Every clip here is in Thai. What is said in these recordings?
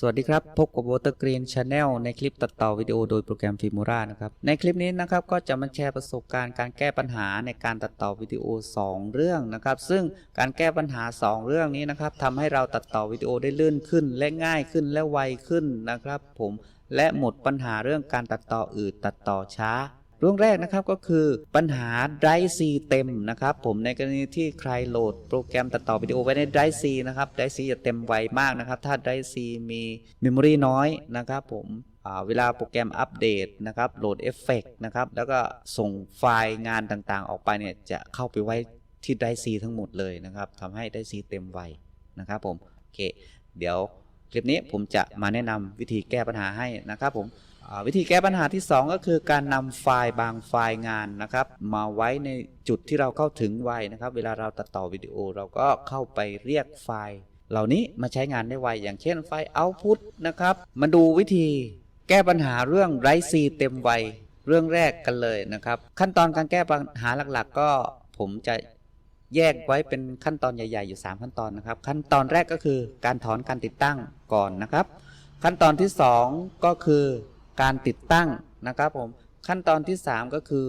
สวัสดีครับ พบกับ Water Green Channel ในคลิปตัดต่อวิดีโอโดยโปรแกรม Filmora นะครับ ในคลิปนี้นะครับก็จะมาแชร์ประสบการณ์การแก้ปัญหาในการตัดต่อวิดีโอ 2 เรื่องนะครับ ซึ่งการแก้ปัญหา 2 เรื่องนี้นะครับทำให้เราตัดต่อวิดีโอได้ลื่นขึ้น และง่ายขึ้นและไวขึ้นนะครับ ผมและหมดปัญหาเรื่องการตัดต่ออืดตัดต่อช้า เรื่องแรกนะครับก็คือปัญหา Drive C เต็มนะครับผมในกรณีที่ใครโหลดโปรแกรมตัดต่อวิดีโอไว้ใน Drive C นะครับ Drive C จะเต็มไวมากนะครับ ถ้า Drive C มี Memory น้อยนะครับผมเวลาโปรแกรมอัปเดตนะครับโหลดเอฟเฟกนะครับ แล้วก็ส่งไฟล์งานต่างๆ ออกไปเนี่ยจะเข้าไปไว้ที่ Drive C ทั้งหมดเลยนะครับทำให้ Drive C เต็มไวนะครับผมโอเค เดี๋ยวคลิปนี้ผมจะมาแนะนำวิธีแก้ปัญหาให้นะครับผม วิธีแก้ปัญหาที่ 2 ก็คือการนำไฟล์บางไฟล์งานนะครับ มาไว้ในจุดที่เราเข้าถึงไวนะครับ เวลาเราตัดต่อวิดีโอเราก็เข้าไปเรียกไฟล์ เหล่านี้มาใช้งานได้ไว อย่างเช่นไฟล์ output นะครับ มาดูวิธีแก้ปัญหาเรื่องไรซีเต็มไวเรื่องแรกกันเลยนะครับ ขั้นตอนการแก้ปัญหาหลักๆ ก็ผมจะแยกไว้เป็นขั้นตอนใหญ่ ๆ อยู่ 3 ขั้นตอนนะครับ ขั้นตอนแรกก็คือการถอนการติดตั้งก่อนนะครับ ขั้นตอนที่ 2 ก็คือ การติดตั้งนะครับผมขั้นตอนที่ 3 ก็คือ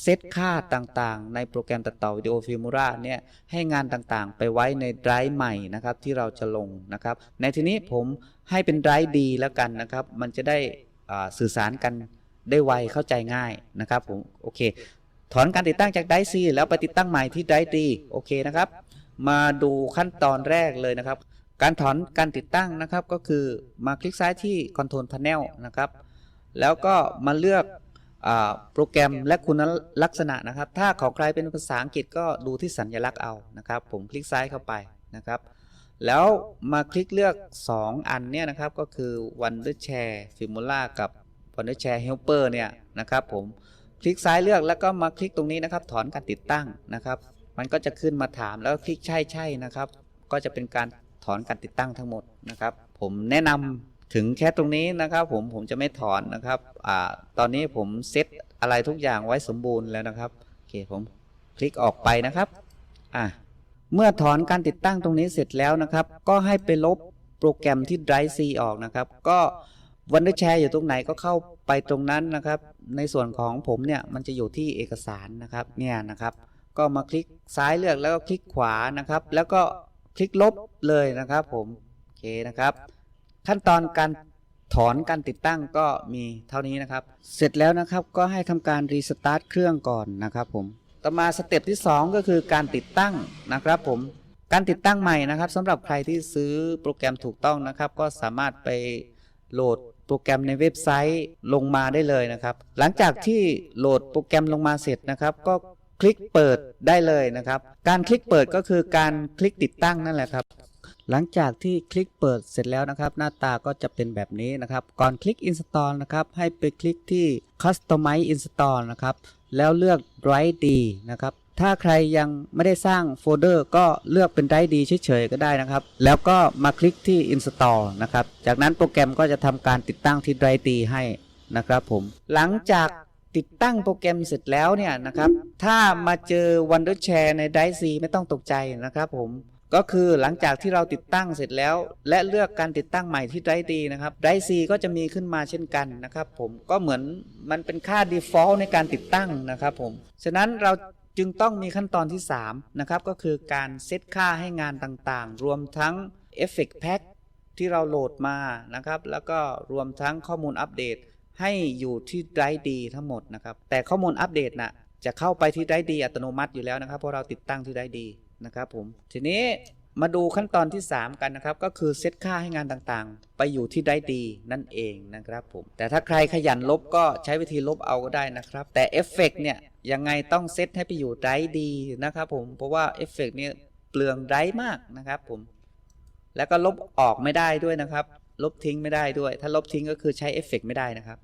เซตค่าต่างๆ ในโปรแกรมตัดต่อวิดีโอฟิล์มูราเนี่ยให้งานต่างๆ ไปไว้ในไดรฟ์ใหม่นะครับที่เราจะลงนะครับ ในทีนี้ผมให้เป็นไดรฟ์ดีแล้วกันนะครับ มันจะได้สื่อสารกันได้ไวเข้าใจง่ายนะครับผมโอเค ถอนการติดตั้งจากไดรฟ์ C แล้วไปติดตั้งใหม่ที่ไดรฟ์ D โอเคนะครับ มาดูขั้นตอนแรกเลยนะครับ การถอนการติดตั้งนะครับก็คือมาคลิกซ้ายที่ Control Panel นะครับ แล้วก็มาเลือกอโปรแกรมและคุณลักษณะนะครับ ถ้าของใครเป็นภาษาอังกฤษก็ดูที่สัญลักษณ์เอานะครับ ผมคลิกซ้ายเข้าไปนะครับ แล้วมาคลิกเลือก 2 อันเนี่ยนะครับก็คือ Wondershare Filmora กับ Wondershare Helper เนี่ยนะครับผมคลิกซ้ายเลือกแล้วก็มาคลิกตรงนี้นะครับ ถอนการติดตั้งนะครับ มันก็จะขึ้นมาถามแล้วคลิกใช่ใช่นะครับ ก็จะเป็นการถอนการติดตั้งทั้งหมดนะครับ ผมแนะนำ ถึงแค่ตรงนี้นะครับ ผมผมจะไม่ถอนนะครับอ่าตอนนี้ผมเซตอะไรทุกอย่างไว้สมบูรณ์แล้วนะครับโอเคผมคลิกออกไปนะครับอะเมื่อถอนการติดตั้งตรงนี้เสร็จแล้วนะครับ ก็ให้ไปลบโปรแกรมที่ Drive C ออกนะครับ ก็ Wondershare อยู่ตรงไหนก็เข้าไปตรงนั้นนะครับ ในส่วนของผมเนี่ยมันจะอยู่ที่เอกสารนะครับเนี่ยนะครับ ก็มาคลิกซ้ายเลือกแล้วก็คลิกขวานะครับ แล้วก็คลิกลบเลยนะครับ ผมโอเคนะครับ ขั้นตอนการถอนการติดตั้งก็มีเท่านี้นะครับ เสร็จแล้วนะครับก็ให้ทำการรีสตาร์ทเครื่องก่อนนะครับผมต่อมาสเต็ปที่ 2 ก็คือการติดตั้งนะครับผมการติดตั้งใหม่นะครับสำหรับใครที่ซื้อโปรแกรมถูกต้องนะครับ ก็สามารถไปโหลดโปรแกรมในเว็บไซต์ลงมาได้เลยนะครับ หลังจากที่โหลดโปรแกรมลงมาเสร็จนะครับ ก็คลิกเปิดได้เลยนะครับ การคลิกเปิดก็คือการคลิกติดตั้งนั่นแหละครับ หลังจากที่คลิกเปิดเสร็จแล้วนะครับ หน้าตาก็จะเป็นแบบนี้นะครับ ก่อนคลิก install นะครับ ให้ไปคลิกที่ customize install นะครับ แล้วเลือก drive D นะครับ ถ้าใครยังไม่ได้สร้างโฟลเดอร์ก็เลือกเป็น drive D เฉยๆก็ได้นะครับ แล้วก็มาคลิกที่ install นะครับ จากนั้นโปรแกรมก็จะทำการติดตั้งที่ drive D ให้นะครับผม หลังจากติดตั้งโปรแกรมเสร็จแล้วเนี่ยนะครับ ถ้ามาเจอ Wondershare ใน Drive C ไม่ต้องตกใจนะครับผม ก็คือหลังจากที่เราติดตั้งเสร็จแล้ว และเลือกการติดตั้งใหม่ที่ไดดีนะครับไดซีก็จะมีขึ้นมาเช่นกันนะครับผมก็เหมือนมันเป็นค่า default ในการติดตั้งนะครับผมฉะนั้นเราจึงต้องมีขั้นตอนที่ 3 นะครับ ก็คือการเซตค่าให้งานต่างๆ รวมทั้ง Effect Pack ที่เราโหลดมานะครับ แล้วก็รวมทั้งข้อมูลอัปเดตให้อยู่ที่ไดดีทั้งหมดนะครับ แต่ข้อมูลอัปเดตน่ะจะเข้าไปที่ไดดีอัตโนมัติอยู่แล้วนะครับเพราะเราติดตั้งที่ไดดี นะครับผมทีนี้มาดูขั้นตอนที่ 3 กันนะครับ ก็คือเซตค่าให้งานต่างๆ ไปอยู่ที่ได้ดีนั่นเองนะครับผมแต่ถ้าใครขยันลบก็ใช้วิธีลบเอาก็ได้นะครับ แต่เอฟเฟกเนี่ยยังไงต้องเซตให้ไปอยู่ได้ดีนะครับผมเพราะว่าเอฟเฟกเนี่ยเปลืองได้มากนะครับผมแล้วก็ลบออกไม่ได้ด้วยนะครับ ลบทิ้งไม่ได้ด้วย ถ้าลบทิ้งก็คือใช้เอฟเฟกไม่ได้นะครับ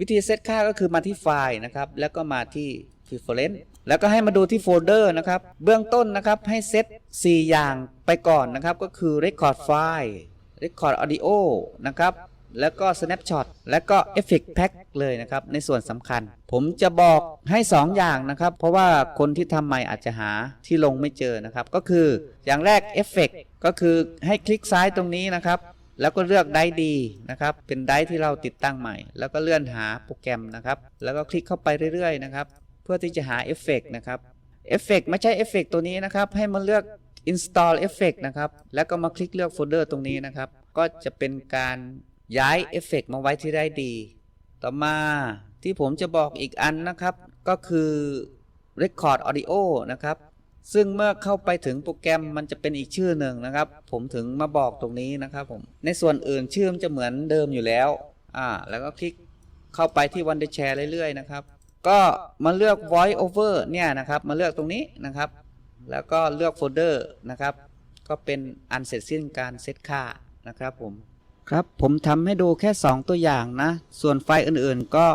วิธีเซตค่าก็คือมาที่ไฟล์นะครับ แล้วก็มาที่ preference แล้วก็ให้มาดูที่โฟลเดอร์นะครับ เบื้องต้นนะครับให้เซต 4 อย่างไปก่อนนะครับ ก็คือ record file record audio นะครับ แล้วก็ snapshot แล้วก็ effect pack เลยนะครับ ในส่วนสำคัญ ผมจะบอกให้ 2 อย่างนะครับ เพราะว่าคนที่ทำใหม่อาจจะหาที่ลงไม่เจอนะครับ ก็คืออย่างแรก effect ก็คือให้คลิกซ้ายตรงนี้นะครับ แล้วก็เลือกไดดีนะครับ เป็นไดที่เราติดตั้งใหม่ แล้วก็เลื่อนหาโปรแกรมนะครับ แล้วก็คลิกเข้าไปเรื่อยๆนะครับ เพื่อที่จะหาเอฟเฟกต์นะครับเอฟเฟกต์ไม่ใช่เอฟเฟกต์ตัวนี้นะครับ ให้มาเลือก install effect นะครับ แล้วก็มาคลิกเลือกโฟลเดอร์ตรงนี้นะครับ ก็จะเป็นการย้ายเอฟเฟกต์มาไว้ที่ได้ดี ต่อมาที่ผมจะบอกอีกอันนะครับ ก็คือ Record Audio นะครับ ซึ่งเมื่อเข้าไปถึงโปรแกรมมันจะเป็นอีกชื่อหนึ่งนะครับ ผมถึงมาบอกตรงนี้นะครับผม ในส่วนอื่นชื่อมันจะเหมือนเดิมอยู่แล้ว อ่า แล้วก็คลิกเข้าไปที่ Wondershare เรื่อยๆนะครับ ก็มาเลือก Voice Over เนี่ยนะครับ มาเลือกตรงนี้นะครับ แล้วก็เลือกโฟลเดอร์นะครับ ก็เป็นอันเสร็จสิ้นการเซตค่านะครับผมครับผมทำให้ดูแค่ 2 ตัวอย่างนะ ส่วนไฟล์อื่นๆก็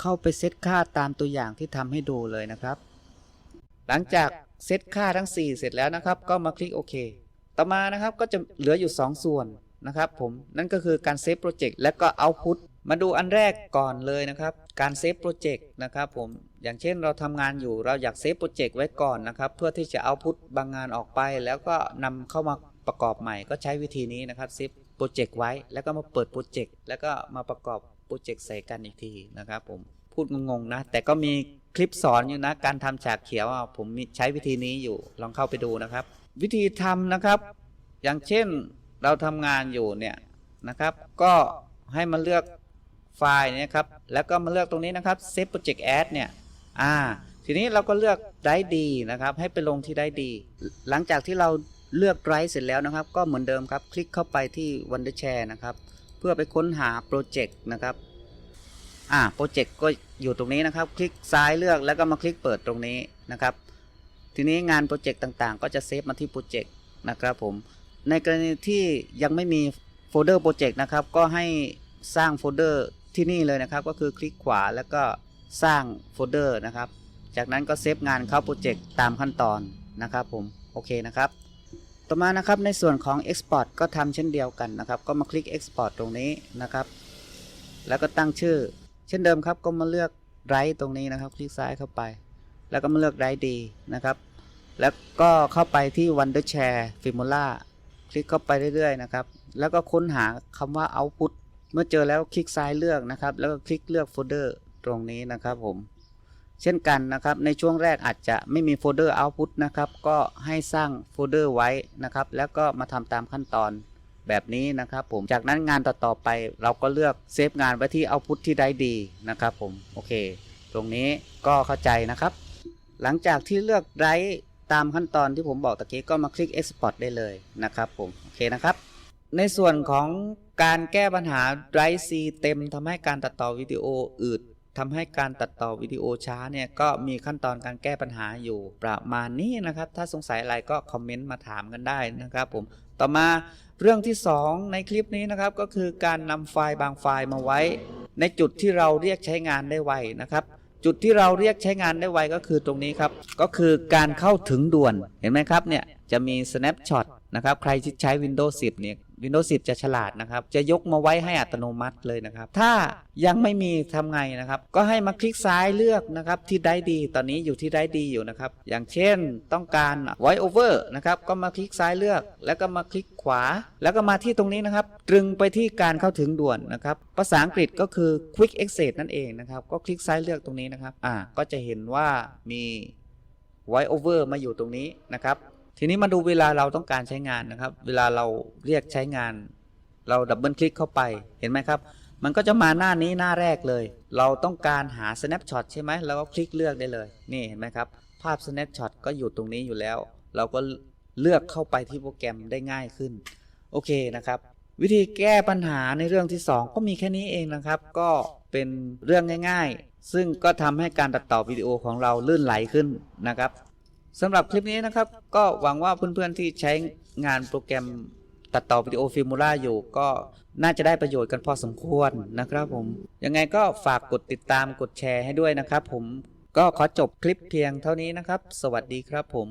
เข้าไปเซตค่าตามตัวอย่างที่ทำให้ดูเลยนะครับ หลังจากเซตค่าทั้ง 4 เสร็จแล้วนะครับ ก็มาคลิกโอเค ต่อมานะครับก็จะเหลืออยู่ 2 ส่วนนะครับผมนั่นก็คือการเซฟโปรเจกต์และก็เอาพุต มาดูอันแรกก่อนเลยนะครับ การเซฟโปรเจกต์นะครับผมอย่างเช่นเราทำงานอยู่เราอยากเซฟโปรเจกต์ไว้ก่อนนะครับ เพื่อที่จะเอาพุตบางงานออกไป แล้วก็นำเข้ามาประกอบใหม่ ก็ใช้วิธีนี้นะครับเซฟโปรเจกต์ไว้ แล้วก็มาเปิดโปรเจกต์แล้วก็มาประกอบโปรเจกต์ใส่กันอีกทีนะครับ ผมพูดงงๆนะ แต่ก็มีคลิปสอนอยู่นะ การทำฉากเขียวผมใช้วิธีนี้อยู่ลองเข้าไปดูนะครับ วิธีทำนะครับ อย่างเช่นเราทำงานอยู่เนี่ยนะครับ ก็ให้มาเลือก ไฟล์เนี่ยครับ แล้วก็มาเลือกตรงนี้นะครับ Save Project As เนี่ย อ่า ทีนี้เราก็เลือกได้ดีนะครับ ให้ไปลงที่ได้ดี หลังจากที่เราเลือกไดรเสร็จแล้วนะครับ ก็เหมือนเดิมครับ คลิกเข้าไปที่ Wondershare นะครับ เพื่อไปค้นหาโปรเจกต์นะครับ อ่า โปรเจกต์ก็อยู่ตรงนี้นะครับ คลิกซ้ายเลือกแล้วก็มาคลิกเปิดตรงนี้นะครับ ทีนี้งานโปรเจกต์ต่างๆ ก็จะเซฟมาที่โปรเจกต์นะครับผม ในกรณีที่ยังไม่มีโฟลเดอร์โปรเจกต์นะครับ ก็ให้สร้างโฟลเดอร์ ที่นี่เลยนะครับ ก็คือคลิกขวาแล้วก็สร้างโฟลเดอร์นะครับ จากนั้นก็เซฟงานเข้าโปรเจกต์ตามขั้นตอนนะครับผมโอเคนะครับ ต่อมานะครับในส่วนของ Export ก็ทำเช่นเดียวกันนะครับ ก็มาคลิก Export ตรงนี้นะครับ แล้วก็ตั้งชื่อ เช่นเดิมครับก็มาเลือกไรตรงนี้นะครับ คลิกซ้ายเข้าไป แล้วก็มาเลือกไรดีนะครับ แล้วก็เข้าไปที่ Wondershare Formula คลิกเข้าไปเรื่อยๆนะครับ แล้วก็ค้นหาคำว่า Output เมื่อเจอแล้วคลิกซ้ายเลือกนะครับ แล้วก็คลิกเลือกโฟลเดอร์ตรงนี้นะครับผม เช่นกันนะครับ ในช่วงแรกอาจจะไม่มีโฟลเดอร์ Output นะครับ ก็ให้สร้างโฟลเดอร์ไว้นะครับ แล้วก็มาทำตามขั้นตอนแบบนี้นะครับผม จากนั้นงานต่อๆไปเราก็เลือกเซฟงานไว้ที่ Output ที่ได้ดีนะครับผม โอเค ตรงนี้ก็เข้าใจนะครับ หลังจากที่เลือกไรตามขั้นตอนที่ผมบอกตะกี้ก็มาคลิก Export ได้เลยนะครับผม โอเคนะครับ ในส่วนของ การแก้ปัญหาไรซีเต็มทำให้การตัดต่อวิดีโออืดทำให้การตัดต่อวิดีโอช้าเนี่ยก็มีขั้นตอนการแก้ปัญหาอยู่ประมาณนี้นะครับ ถ้าสงสัยอะไรก็คอมเมนต์มาถามกันได้นะครับผมต่อมาเรื่องที่ 2 ในคลิปนี้นะครับก็คือการนำไฟล์บางไฟล์มาไว้ ในจุดที่เราเรียกใช้งานได้ไวนะครับ จุดที่เราเรียกใช้งานได้ไวก็คือตรงนี้ครับ ก็คือการเข้าถึงด่วนเห็นไหมครับเนี่ยจะมี snapshot นะครับใครที่ใช้ Windows 10เนี่ย Windows 10 จะฉลาดนะครับ จะยกมาไว้ให้อัตโนมัติเลยนะครับ ถ้ายังไม่มีทำไงนะครับ ก็ให้มาคลิกซ้ายเลือกนะครับที่ได้ดี ตอนนี้อยู่ที่ได้ดีอยู่นะครับ อย่างเช่นต้องการ voice over นะครับ ก็มาคลิกซ้ายเลือก แล้วก็มาคลิกขวา แล้วก็มาที่ตรงนี้นะครับ ตรึงไปที่การเข้าถึงด่วนนะครับ ภาษาอังกฤษก็คือ quick access นั่นเองนะครับ ก็คลิกซ้ายเลือกตรงนี้นะครับ อ่า ก็จะเห็นว่ามี voice over มาอยู่ตรงนี้นะครับ ทีนี้มาดูเวลาเราต้องการใช้งานนะครับ เวลาเราเรียกใช้งาน เราดับเบิลคลิกเข้าไปเห็นไหมครับ มันก็จะมาหน้านี้หน้าแรกเลย เราต้องการหา snapshot ใช่ไหมเราก็คลิกเลือกได้เลย นี่เห็นไหมครับ ภาพ snapshot ก็อยู่ตรงนี้อยู่แล้ว เราก็เลือกเข้าไปที่โปรแกรมได้ง่ายขึ้น โอเคนะครับ วิธีแก้ปัญหาในเรื่องที่ 2 ก็มีแค่นี้เองนะครับ ก็เป็นเรื่องง่าย ๆ ซึ่งก็ทำให้การตัดต่อวิดีโอของเราลื่นไหลขึ้นนะครับ สำหรับคลิปนี้นะครับ ก็หวังว่าเพื่อนๆที่ใช้งานโปรแกรมตัดต่อวิดีโอฟิล์มูล่าอยู่ก็น่าจะได้ประโยชน์กันพอสมควรนะครับผม ยังไงก็ฝากกดติดตามกดแชร์ให้ด้วยนะครับผมก็ขอจบคลิปเพียงเท่านี้นะครับ สวัสดีครับผม